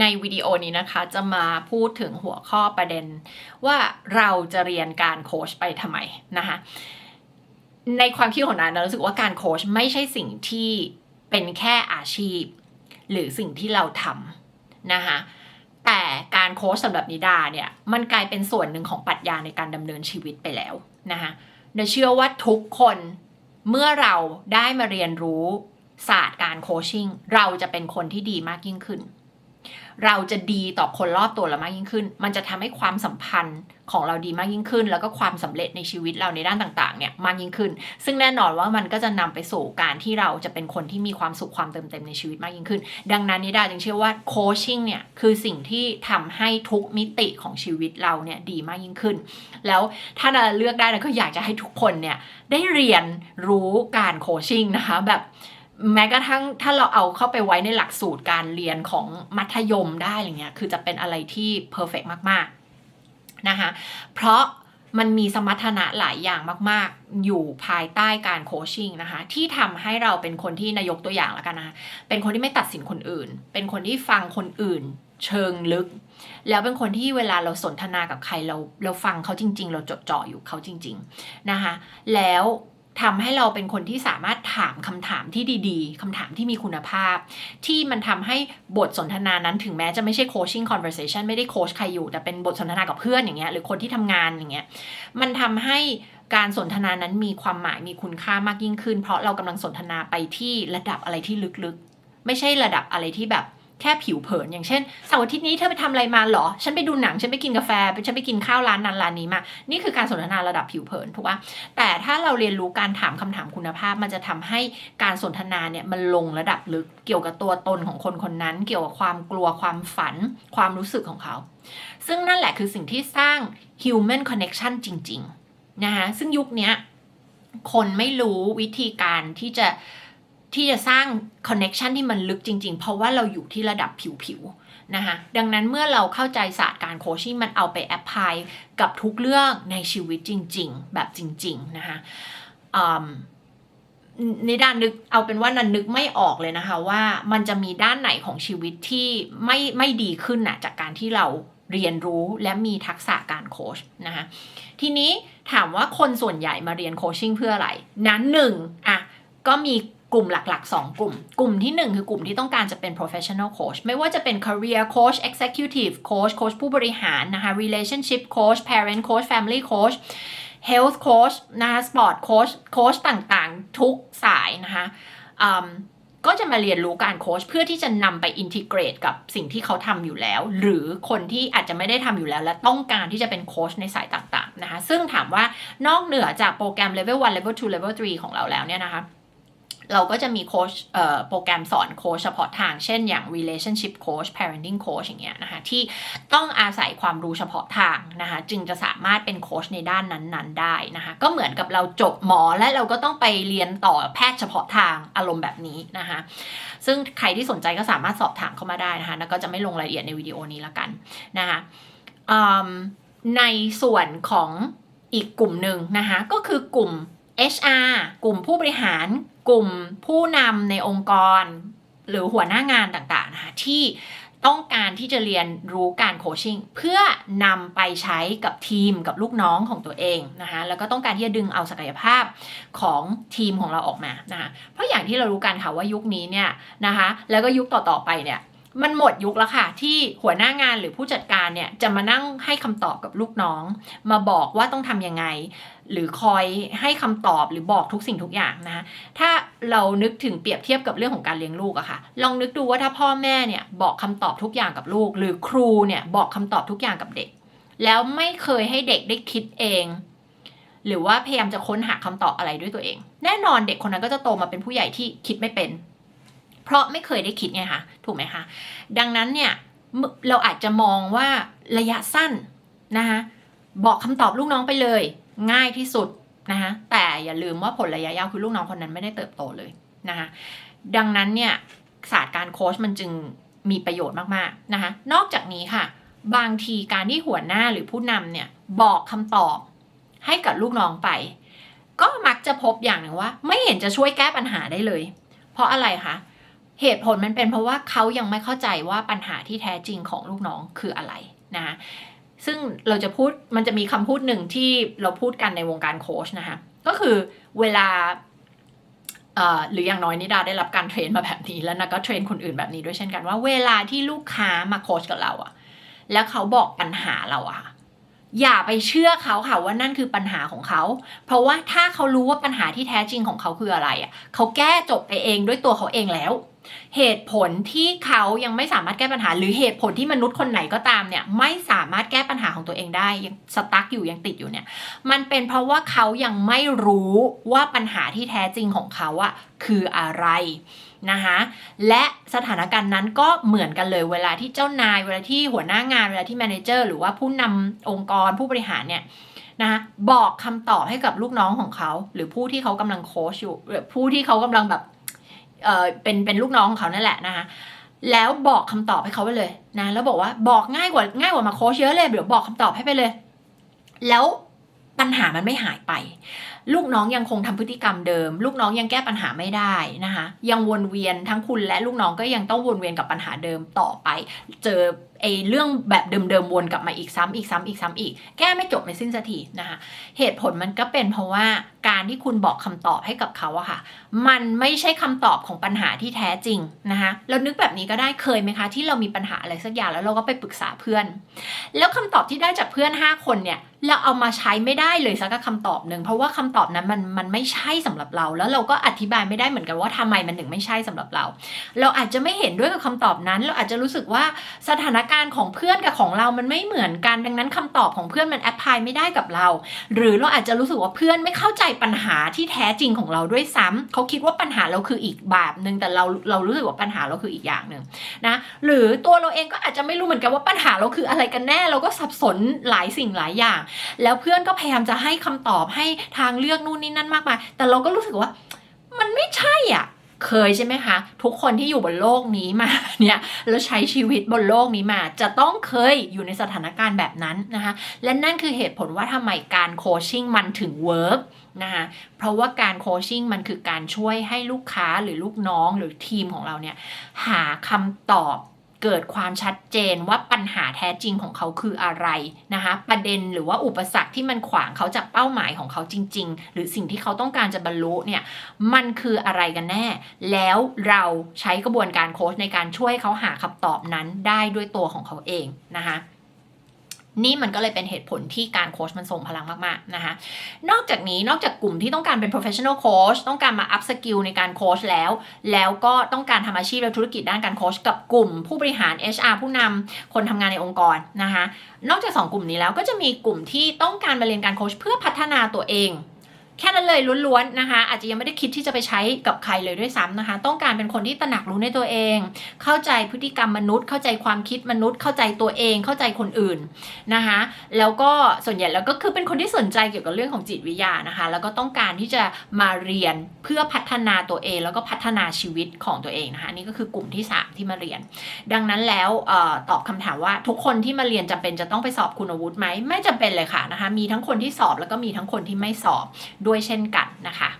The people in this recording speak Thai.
ในวิดีโอนี้นะคะจะมาพูดถึงหัวข้อประเด็น ว่าเราจะเรียนการโค้ชไปทำไมนะคะในความคิดของนันนะรู้สึกว่าการโค้ชไม่ใช่สิ่งที่เป็นแค่อาชีพ หรือสิ่งที่เราทำนะคะแต่การโค้ชสำหรับนิดาเนี่ยมันกลายเป็นส่วนหนึ่งของปรัชญาในการดำเนินชีวิตไปแล้วนะคะเดาเชื่อว่าทุกคนเมื่อเราได้มาเรียนรู้ศาสตร์การโคชชิ่งเราจะเป็นคนที่ดีมากยิ่งขึ้น เราจะดีต่อคนรอบตัวเรามากยิ่งขึ้น มันจะทำให้ความสัมพันธ์ของเราดีมากยิ่งขึ้น แล้วก็ความสำเร็จในชีวิตเราในด้านต่างๆเนี่ยมากยิ่งขึ้น ซึ่งแน่นอนว่ามันก็จะนำไปสู่การที่เราจะเป็นคนที่มีความสุขความเติมเต็มในชีวิตมากยิ่งขึ้น ดังนั้นนิดาจึงเชื่อว่าโคชชิ่งเนี่ยคือสิ่งที่ทำให้ทุกมิติของชีวิตเราเนี่ยดีมากยิ่งขึ้น แล้วถ้าเราเลือกได้เราก็อยากจะให้ทุกคนเนี่ยได้เรียนรู้การโคชชิ่งนะคะแบบ แม้กระทั่งถ้าเราเอาเข้าไปไว้ในหลักสูตรการเรียนของมัธยมได้อะไรเงี้ยคือจะเป็นอะไรที่เพอร์เฟกมากๆนะคะเพราะมันมีสมรรถนะหลายอย่างมาก ๆ อยู่ภายใต้การโคชชิ่งนะคะ ที่ทำให้เราเป็นคนที่นายกตัวอย่างแล้วกันนะเป็นคนที่ไม่ตัดสินคนอื่น เป็นคนที่ฟังคนอื่น เชิงลึก แล้วเป็นคนที่เวลาเราสนทนากับใครเราเราฟังเขาจริง ๆ เราจดจ่ออยู่เขาจริง ๆ นะคะ แล้ว ทำให้เราเป็นคนที่สามารถถามคำถามที่ดีๆคำถามที่มีคุณภาพ ที่มันทำให้บทสนทนานั้นถึงแม้จะไม่ใช่ coaching conversation ไม่ได้โค้ชใครอยู่แต่เป็นบทสนทนากับเพื่อนอย่างเงี้ยหรือคนที่ทำงานอย่างเงี้ยมันทำให้การสนทนานั้นมีความหมายมีคุณค่ามากยิ่งขึ้น เพราะเรากำลังสนทนาไปที่ระดับอะไรที่ลึกๆ ไม่ใช่ระดับอะไรที่แบบ แค่ผิวเผินอย่างเช่นเสาร์อาทิตย์นี้เธอไปทำอะไรมาหรอ ฉันไปดูหนัง ฉันไปกินกาแฟ ฉันไปกินข้าวร้านนั้นร้านนี้มา นี่คือการสนทนาระดับผิวเผินถูกปะแต่ถ้าเราเรียนรู้การถามคำถามคุณภาพ มันจะทำให้การสนทนาเนี่ยมันลงระดับลึกเกี่ยวกับตัวตนของคนคนนั้น เกี่ยวกับความกลัวความฝัน ความรู้สึกของเขา ซึ่งนั่นแหละคือสิ่งที่สร้าง human connection จริง ๆ นะคะซึ่งยุคนี้คนไม่รู้วิธีการที่จะ ที่จะสร้างคอนเน็ชันที่มันลึกจริง ๆ เพราะว่าเราอยู่ที่ระดับผิวๆนะคะดังนั้นเมื่อเราเข้าใจศาสตร์การโคชชิ่งมันเอาไปแอพพลายกับทุกเรื่องในชีวิตจริง ๆ แบบจริง ๆ นะคะในด้านนึกเอาเป็นว่านันนึกไม่ออกเลยนะคะว่ามันจะมีด้านไหนของชีวิตที่ไม่ไม่ดีขึ้นนะจากการที่เราเรียนรู้และมีทักษะการโคชนะคะทีนี้ถามว่าคนส่วนใหญ่มาเรียนโคชชิ่งเพื่ออะไร นั้นหนึ่งอะก็มี กลุ่มหลักๆ 2 กลุ่ม กลุ่มที่ 1 คือกลุ่มที่ต้องการจะเป็น professional coach ไม่ว่าจะเป็น career coach executive coach coach ผู้บริหารนะคะ relationship coach parent coach family coach health coach นะคะ sport coach coach ต่างๆ ทุกสายนะคะก็จะมาเรียนรู้การโค้ชเพื่อที่จะนำไปอินทิเกรตกับสิ่งที่เขาทำอยู่แล้ว หรือคนที่อาจจะไม่ได้ทำอยู่แล้ว และต้องการที่จะเป็นโค้ชในสายต่างๆนะคะซึ่งถามว่านอกเหนือจากโปรแกรม level 1 level 2 level 3 ของเราแล้วเนี่ยนะคะ เราก็จะมีโค้ชโปรแกรมสอนโค้ชเฉพาะทาง เช่นอย่าง relationship coach parenting coach อย่างเงี้ยนะคะที่ต้องอาศัยความรู้เฉพาะทางนะคะจึงจะสามารถเป็นโค้ชในด้านนั้นๆ ได้นะคะก็เหมือนกับเราจบหมอและเราก็ต้องไปเรียนต่อแพทย์เฉพาะทางอารมณ์แบบนี้นะคะซึ่งใครที่สนใจก็สามารถสอบถามเข้ามาได้นะคะแล้วก็จะไม่ลงรายละเอียดในวิดีโอนี้ละกันนะคะในส่วนของอีกกลุ่มหนึ่งนะคะก็คือกลุ่ม HR กลุ่มผู้บริหาร กลุ่มผู้นำในองค์กร หรือหัวหน้างานต่างๆนะคะที่ต้องการที่จะเรียนรู้การโคชชิ่งเพื่อนำไปใช้กับทีมกับลูกน้องของตัวเองนะคะแล้วก็ต้องการที่จะดึงเอาศักยภาพของทีมของเราออกมานะคะเพราะอย่างที่เรารู้กันค่ะว่ายุคนี้เนี่ยนะคะแล้วก็ยุคต่อๆไปเนี่ย มันหมดยุคแล้วค่ะ ที่หัวหน้างานหรือผู้จัดการเนี่ยจะมานั่งให้คำตอบกับลูกน้อง มาบอกว่าต้องทำยังไง หรือคอยให้คำตอบหรือบอกทุกสิ่งทุกอย่างนะถ้าเรานึกถึงเปรียบเทียบกับเรื่องของการเลี้ยงลูกอะค่ะ ลองนึกดูว่าถ้าพ่อแม่เนี่ยบอกคำตอบทุกอย่างกับลูก หรือครูเนี่ยบอกคำตอบทุกอย่างกับเด็ก แล้วไม่เคยให้เด็กได้คิดเองหรือว่าพยายามจะค้นหาคำตอบอะไรด้วยตัวเอง แน่นอนเด็กคนนั้นก็จะโตมาเป็นผู้ใหญ่ที่คิดไม่เป็น เพราะไม่เคยได้คิดไงคะถูกไหมคะดังนั้นเนี่ยเราอาจจะมองว่าระยะสั้นนะคะบอกคำตอบลูกน้องไปเลย ง่ายที่สุดนะคะแต่อย่าลืมว่าผลระยะยาวคือลูกน้องคนนั้นไม่ได้เติบโตเลยนะคะดังนั้นเนี่ยศาสตร์การโค้ชมันจึงมีประโยชน์มากๆนะคะนอกจากนี้ค่ะ บางทีการที่หัวหน้าหรือผู้นำเนี่ยบอกคำตอบให้กับลูกน้องไป ก็มักจะพบอย่างหนึ่งว่า ไม่เห็นจะช่วยแก้ปัญหาได้เลย เพราะอะไรคะ เหตุผลมันเป็นเพราะว่าเขายังไม่เข้าใจว่าปัญหาที่แท้จริงของลูกน้องคืออะไรนะคะซึ่งเราจะพูดมันจะมีคำพูดหนึ่งที่เราพูดกันในวงการโค้ชนะคะก็คือเวลาหรืออย่างน้อยนิดาได้รับการเทรนมาแบบนี้แล้วนะก็เทรนคนอื่นแบบนี้ด้วยเช่นกันว่าเวลาที่ลูกค้ามาโค้ชกับเราอะแล้วเขาบอกปัญหาเราอะอย่าไปเชื่อเขาค่ะว่านั่นคือปัญหาของเขา เพราะว่าถ้าเขารู้ว่าปัญหาที่แท้จริงของเขาคืออะไรอะเขาแก้จบไปเองด้วยตัวเขาเองแล้ว เหตุผลที่เขายังไม่สามารถแก้ปัญหา หรือเหตุผลที่มนุษย์คนไหนก็ตามเนี่ยไม่สามารถแก้ปัญหาของตัวเองได้ยังสตั๊กอยู่ยังติดอยู่เนี่ยมันเป็นเพราะว่าเขายังไม่รู้ว่าปัญหาที่แท้จริงของเขาอะคืออะไรนะคะและสถานการณ์นั้นก็เหมือนกันเลยเวลาที่เจ้านาย เวลาที่หัวหน้างานเวลาที่แมเนเจอร์หรือว่าผู้นำองค์กรผู้บริหารเนี่ยนะคะบอกคำตอบให้กับลูกน้องของเขา หรือผู้ที่เขากำลังโค้ชอยู่หรือผู้ที่เขากำลังแบบ เออเป็นเป็นลูกน้องของเขานั่นแหละนะคะแล้วบอกคำตอบให้เขาไปเลยนะแล้วบอกว่าบอกง่ายกว่าง่ายกว่ามาโค้ชเยอะเลยเดี๋ยวบอกคำตอบให้ไปเลย แล้วปัญหามันไม่หายไป ลูกน้องยังคงทำพฤติกรรมเดิม ลูกน้องยังแก้ปัญหาไม่ได้นะคะ ยังวนเวียนทั้งคุณและลูกน้องก็ยังต้องวนเวียนกับปัญหาเดิมต่อไป เจอไอ้เรื่องแบบเดิมๆวนกลับมาอีกซ้ำอีกซ้ำอีกซ้ำอีก แก้ไม่จบไม่สิ้นสักทีนะคะเหตุผลมันก็เป็นเพราะว่าการที่คุณบอกคำตอบให้กับเขาอะค่ะ มันไม่ใช่คำตอบของปัญหาที่แท้จริงนะคะเรานึกแบบนี้ก็ได้เคยไหมคะที่เรามีปัญหาอะไรสักอย่างแล้วเราก็ไปปรึกษาเพื่อน แล้วคำตอบที่ได้จากเพื่อน 5 คนเนี่ยเราเอามาใช้ไม่ได้เลยสักคำตอบหนึ่งเพราะว่าคำตอบนั้นมันมันไม่ใช่สำหรับเรา แล้วเราก็อธิบายไม่ได้เหมือนกันว่าทำไมมันถึงไม่ใช่สำหรับเรา เราอาจจะไม่เห็นด้วยกับคำตอบนั้น เราอาจจะรู้สึกว่าสถานการณ์ของเพื่อนกับของเรามันไม่เหมือนกัน ดังนั้นคำตอบของเพื่อนมันแอพพลายไม่ได้กับเรา หรือเราอาจจะรู้สึกว่าเพื่อนไม่เข้าใจปัญหาที่แท้จริงของเราด้วยซ้ำเขาคิดว่าปัญหาเราคืออีกแบบหนึ่งแต่เราเรารู้สึกว่าปัญหาเราคืออีกอย่างหนึ่งนะหรือตัวเราเองก็อาจจะไม่รู้เหมือนกันว่าปัญหาเราคืออะไรกันแน่ เราก็สับสนหลายสิ่งหลายอย่าง แล้วเพื่อนก็พยายามจะให้คำตอบให้ทางเลือกนู่นนี่นั่นมากมายแต่เราก็รู้สึกว่า มันไม่ใช่อะ เคยใช่ไหมคะ ทุกคนที่อยู่บนโลกนี้มาเนี่ยแล้วใช้ชีวิตบนโลกนี้มา จะต้องเคยอยู่ในสถานการณ์แบบนั้นนะคะ และนั่นคือเหตุผลว่าทำไมการโคชชิ่งมันถึงเวิร์กนะคะเพราะว่าการโคชชิ่งมันคือการช่วยให้ลูกค้าหรือลูกน้องหรือทีมของเราเนี่ยหาคำตอบ เกิดความชัดเจนว่าปัญหาแท้จริงของเขาคืออะไรนะคะ ประเด็นหรือว่าอุปสรรคที่มันขวางเขาจากเป้าหมายของเขาจริง ๆ หรือสิ่งที่เขาต้องการจะบรรลุเนี่ยมันคืออะไรกันแน่ แล้วเราใช้กระบวนการโค้ชในการช่วยเขาหาคำตอบนั้นได้ด้วยตัวของเขาเองนะคะ นี่มันก็เลยเป็นเหตุผลที่การโค้ชมันส่งพลังมากๆนะคะ นอกจากนี้นอกจากกลุ่มที่ต้องการเป็น professional coach ต้องการมา up skill ในการโค้ชแล้ว แล้วก็ต้องการทำอาชีพและธุรกิจด้านการโค้ชกับกลุ่มผู้บริหาร HR ผู้นำคนทำงานในองค์กรนะคะ นอกจาก 2 กลุ่มนี้แล้วก็จะมีกลุ่มที่ต้องการมาเรียนการโค้ชเพื่อพัฒนาตัวเอง แค่นั้นเลยล้วนๆนะคะ อาจจะยังไม่ได้คิดที่จะไปใช้กับใครเลยด้วยซ้ำนะคะ ต้องการเป็นคนที่ตระหนักรู้ในตัวเอง เข้าใจพฤติกรรมมนุษย์ เข้าใจความคิดมนุษย์ เข้าใจตัวเอง เข้าใจคนอื่นนะคะ แล้วก็ส่วนใหญ่แล้วก็คือเป็นคนที่สนใจเกี่ยวกับเรื่องของจิตวิทยานะคะ แล้วก็ต้องการที่จะมาเรียนเพื่อพัฒนาตัวเอง แล้วก็พัฒนาชีวิตของตัวเองนะคะนี่ก็คือกลุ่มที่ 3 ที่มาเรียน ดังนั้นแล้วออตอบคำถามว่าทุกคนที่มาเรียนจำเป็นจะต้องไปสอบคุณวุฒิไหมไม่จำเป็นเลยค่ะนะคะมีทั้งคนที่สอบแล้วก็มีทั้งคนที่ไม่สอบด้วยเช่นกันนะคะ